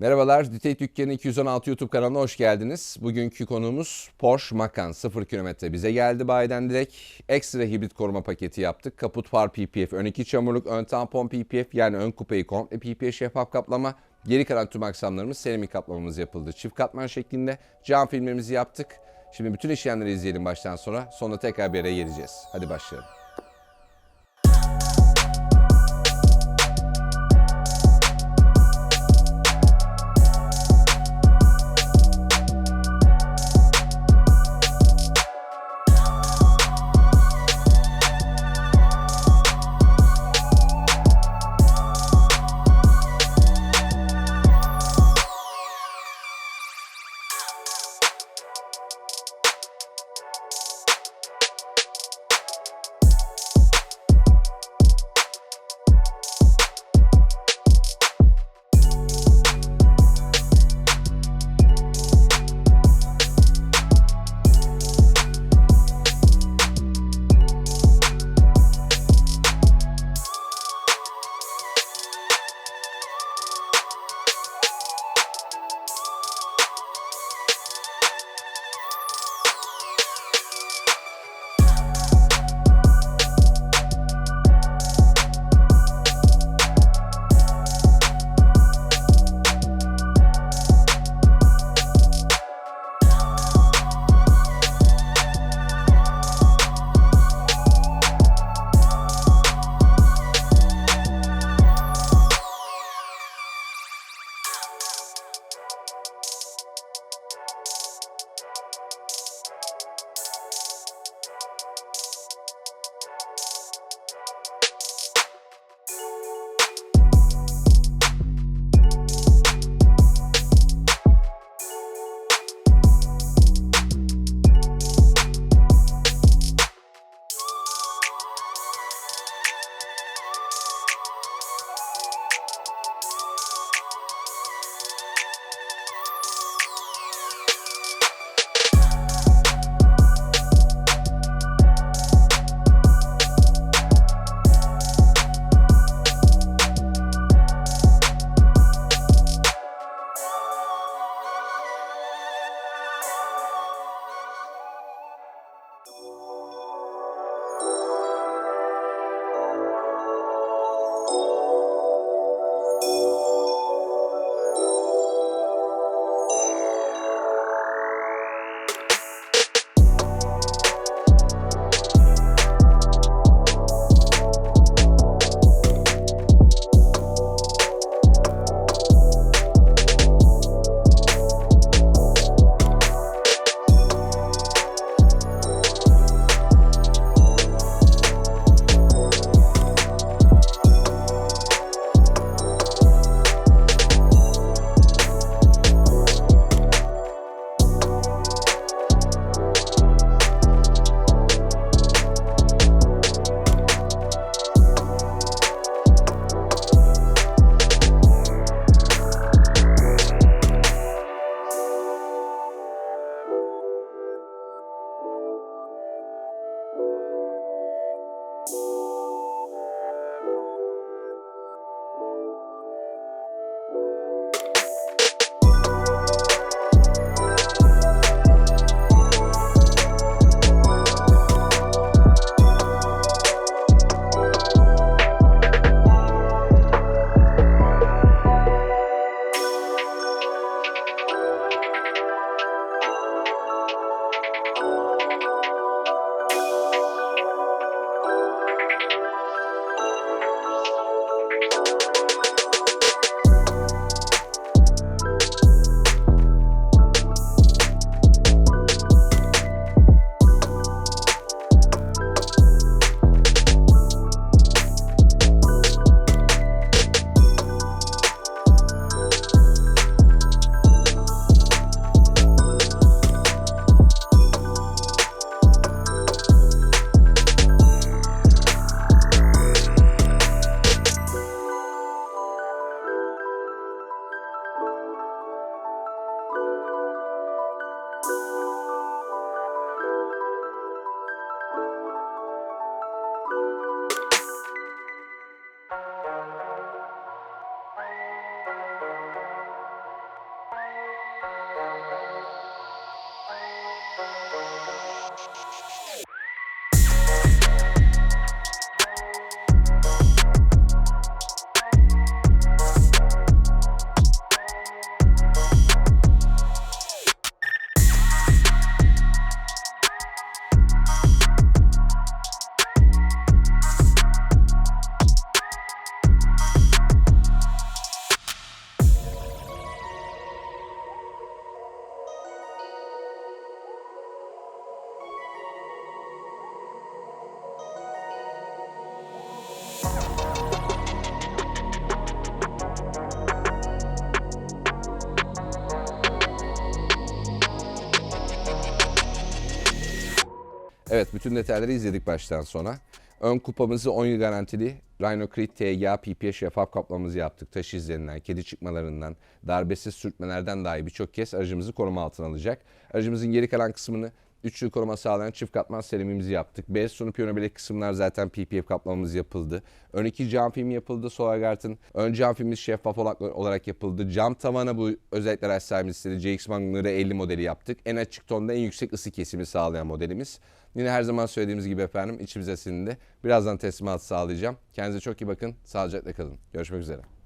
Merhabalar, Dite Dükkanı 216 YouTube kanalına hoş geldiniz. Bugünkü konuğumuz Porsche Macan 0 kilometre bize geldi bayiden direkt. Ekstra hibrit koruma paketi yaptık. Kaput far PPF, ön iki çamurluk, ön tampon PPF yani ön kupeyi komple PPF şeffaf kaplama. Geri kalan tüm aksamlarımız seramik kaplamamız yapıldı. Çift katman şeklinde cam filmlerimizi yaptık. Şimdi bütün işlemleri izleyelim baştan sonra. Sonra tekrar bir araya geleceğiz. Hadi başlayalım. Bye. Evet bütün detayları izledik baştan sona. Ön kupamızı 10 yıl garantili Rhino Crit TGA PPA şeffaf kaplamamızı yaptık. Taş izlerinden, kedi çıkmalarından, darbesiz sürtmelerden dahi birçok kez aracımızı koruma altına alacak. Aracımızın geri kalan kısmını 3 yıl koruma sağlayan çift katman seramimizi yaptık. Beyaz sonu piyano bilek kısımlar zaten PPF kaplamamız yapıldı. Ön iki cam film yapıldı Solarguard'ın. Ön cam filmimiz şeffaf olarak, yapıldı. Cam tavana bu özellikler araç sahibimiz istedi. GX Magnum 50 modeli yaptık. En açık tonda en yüksek ısı kesimi sağlayan modelimiz. Yine her zaman söylediğimiz gibi efendim içimize sindi. Birazdan teslimat sağlayacağım. Kendinize çok iyi bakın. Sağlıcakla kalın. Görüşmek üzere.